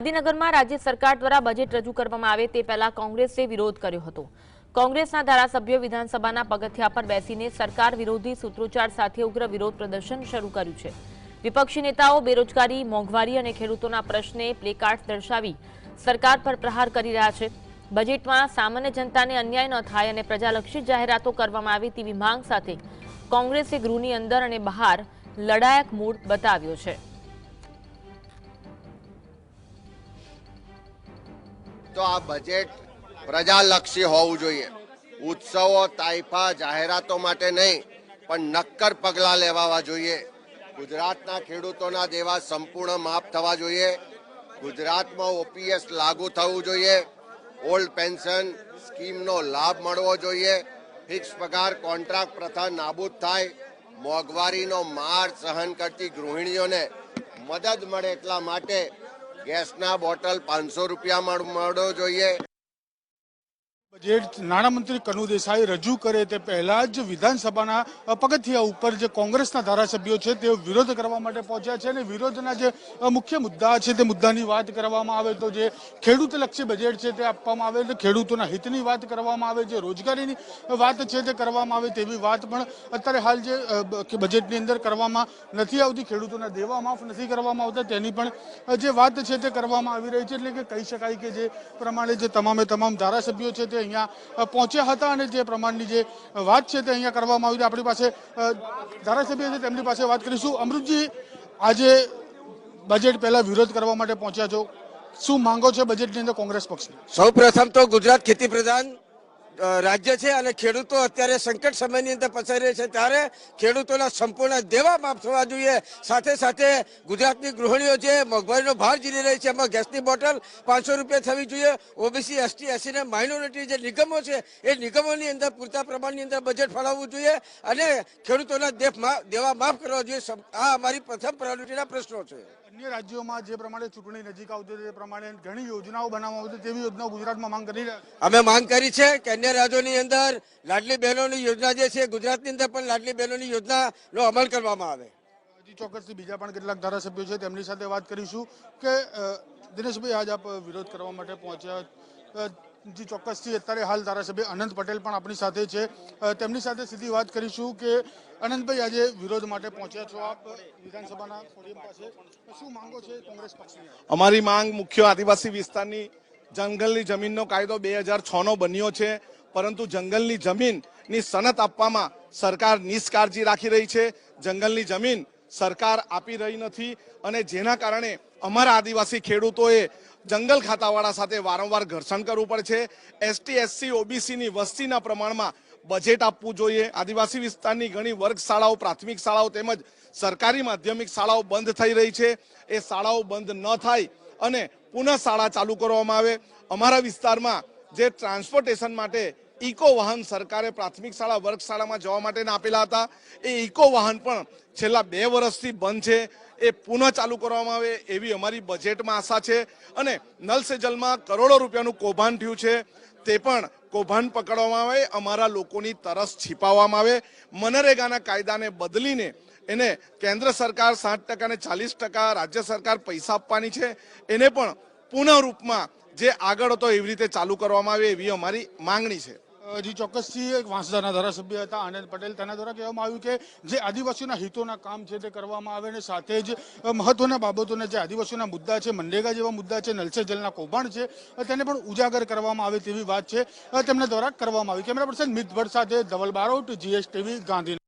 ગાંધીનગરમાં રાજ્ય સરકાર દ્વારા બજેટ રજૂ કરવામાં આવે તે પહેલા કોંગ્રેસે વિરોધ કર્યો હતો. કોંગ્રેસના ધારાસભ્યો વિધાનસભાના પગથિયા પર બેસીને સરકાર વિરોધી સૂત્રોચ્ચાર સાથે ઉગ્ર વિરોધ પ્રદર્શન શરૂ કર્યું છે. વિપક્ષી નેતાઓ બેરોજગારી, મોંઘવારી અને ખેડૂતોના પ્રશ્ને પ્લેકાર્ડ દર્શાવી સરકાર પર પ્રહાર કરી રહ્યા છે. બજેટમાં સામાન્ય જનતાને અન્યાય ન થાય અને પ્રજાલક્ષી જાહેરાતો કરવામાં આવે તેવી માંગ સાથે કોંગ્રેસે ગૃહની અંદર અને બહાર લડાયક મૂડ બતાવ્યો છે. તો આ બજેટ પ્રજાલક્ષી હોવું જોઈએ. ઉત્સવો તાઇફા જાહેરાતો માટે નહીં, પણ નક્કર પગલાં લેવાવા જોઈએ. ગુજરાતના ખેડૂતોના દેવા સંપૂર્ણ માફ થવા જોઈએ. ગુજરાતમાં ઓપીએસ લાગુ થવું જોઈએ. ઓલ્ડ પેન્શન સ્કીમનો લાભ મળવો જોઈએ. ફિક્સ પગાર, કોન્ટ્રાક્ટ પ્રથા નાબૂદ થાય. મોંઘવારીનો માર સહન કરતી ગૃહિણીઓને મદદ મળે એટલા માટે ગેસના બોટલ પાંચસો રૂપિયા મળ- મળવો જોઈએ. બજેટ નાણામંત્રી કનુ દેસાઈ રજૂ કરે તે પહેલા જ વિધાનસભાના પગથિયા ઉપર જે કોંગ્રેસના ધારાસભ્યો છે તેઓ વિરોધ કરવા માટે પહોંચ્યા છે અને વિરોધના જે મુખ્ય મુદ્દા છે તે મુદ્દાની વાત કરવામાં આવે તો જે ખેડૂતલક્ષી બજેટ છે તે આપવામાં આવે તો ખેડૂતોના હિતની વાત કરવામાં આવે, જે રોજગારીની વાત છે તે કરવામાં આવે તેવી વાત પણ અત્યારે હાલ જે બજેટની અંદર કરવામાં નથી આવતી, ખેડૂતોના દેવા માફ નથી કરવામાં આવતા, તેની પણ જે વાત છે તે કરવામાં આવી રહી છે. એટલે કે કહી શકાય કે જે પ્રમાણે જે તમામે તમામ ધારાસભ્યો છે તે અહીંયા પહોંચ્યા હતા અને જે પ્રમાણની જે વાત છે તે અહીંયા કરવામાં આવી આપણી પાસે ધારાસભ્ય છે, તેમની પાસે વાત કરીશું. અમૃતજી, આજે બજેટ પહેલા વિરોધ કરવા માટે પહોંચ્યા છો. શું માંગો છે બજેટની અંદર કોંગ્રેસ પક્ષની? સૌ પ્રથમ તો ગુજરાત ખેતી પ્રધાન રાજ્ય છે અને ખેડૂતો અત્યારે સંકટ સમયની અંદર પસારી રહ્યા છે. ત્યારે ખેડૂતોના સંપૂર્ણ દેવા માફ થવા જોઈએ. સાથે સાથે ગુજરાતની ગૃહિણીઓ જે મોંઘવારીનો ભાર ઝીલી રહી છે એમાં ગેસની બોટલ પાંચસો રૂપિયા થવી જોઈએ. ઓબીસી એસટી એસસીને માઇનોરિટી જે નિગમો છે એ નિગમોની અંદર પૂરતા પ્રમાણની અંદર બજેટ ફાળવવું જોઈએ અને ખેડૂતોના દેવા માફ કરવા જોઈએ. આ અમારી પ્રથમ પ્રાયોરિટીના પ્રશ્નો છે. અન્ય રાજ્યોમાં જે પ્રમાણે ચૂંટણી નજીક આવતી તે પ્રમાણે ઘણી યોજનાઓ બનાવવામાં આવતી તેવી યોજનાઓ ગુજરાતમાં માંગ કરી અમે માંગ કરી છે કે અન્ય રાજ્યોની અંદર લાડલી બહેનોની યોજના જે છે ગુજરાતની અંદર પણ લાડલી બહેનોની યોજનાનો અમલ કરવામાં આવે. હજી ચોક્કસથી બીજા પણ કેટલાક ધારાસભ્યો છે તેમની સાથે વાત કરીશું કે દિનેશભાઈ આજ આપ વિરોધ કરવા માટે પહોંચ્યા. જી ચોક્કસથી અત્યારે હાલ ધારાસભ્ય અનંત પટેલ પણ આપણી સાથે છે. તેમની સાથે સીધી વાત કરીશું કે અનંતભાઈ આજે વિરોધ માટે પહોંચ્યા છો આપ વિધાનસભાના પોડિયમ પાસે. શું માંગો છે કોંગ્રેસ પક્ષની અમારી માંગ મુખ્ય આદિવાસી વિસ્તારની જંગલની જમીનનો કાયદો બે હજાર છનો બન્યો છે. પરંતુ જંગલની જમીનની સનત આપવામાં સરકાર નિષ્કાળજી રાખી રહી છે. જંગલની જમીન સરકાર આપી રહી નથી અને જેના કારણે અમારા આદિવાસી ખેડૂતોએ જંગલ ખાતાવાળા સાથે વારંવાર ઘર્ષણ કરવું પડે છે. એસટી, એસસી, ઓબીસીની વસ્તીના પ્રમાણમાં બજેટ આપવું જોઈએ. આદિવાસી વિસ્તારની ઘણી વર્ગ શાળાઓ પ્રાથમિક શાળાઓ તેમજ સરકારી માધ્યમિક શાળાઓ બંધ થઈ રહી છે. એ શાળાઓ બંધ ન થાય અને પુનઃ શાળા ચાલુ કરવામાં આવે. અમારા વિસ્તારમાં જે ટ્રાન્સપોર્ટેશન માટે ઇકો વાહન સરકારે પ્રાથમિક શાળા વર્ગ શાળામાં જવા માટે આપેલા હતા. એ ઇકો વાહન પણ છેલ્લા બે વર્ષથી બંધ છે. એ પુનઃ ચાલુ કરવામાં આવે એવી અમારી બજેટમાં આશા છે. અને નલ સે જલમાં કરોડો રૂપિયાનું કૌભાંડ થયું છે. તે પણ કૌભાંડ પકડવામાં આવે, અમારા લોકોની તરસ છીપાવવામાં આવે. મનરેગાના કાયદાને બદલીને એને કેન્દ્ર સરકાર સાઠ ટકા અને ચાલીસ ટકા રાજ્ય સરકાર પૈસા આપવાની છે. એને પણ પુનઃ રૂપમાં જે આગળ હતો એવી રીતે ચાલુ કરવામાં આવે એવી અમારી માંગણી છે. હજી ચોક્કસથી એક વાંસદાના ધારાસભ્ય હતા, આનંદ પટેલ. તેના દ્વારા કહેવામાં આવ્યું કે જે આદિવાસીઓના હિતોના કામ છે તે કરવામાં આવે અને સાથે જ મહત્વના બાબતોને જે આદિવાસીઓના મુદ્દા છે, મનરેગા જેવા મુદ્દા છે નલસે જલના કૌભાંડ છે તેને પણ ઉજાગર કરવામાં આવે તેવી વાત છે તેમના દ્વારા કરવામાં આવી. કેમેરા પર્સન મિત ભટ્ટ સાથે ધવલ બારોટ, જીએસટીવી, ગાંધીનગર.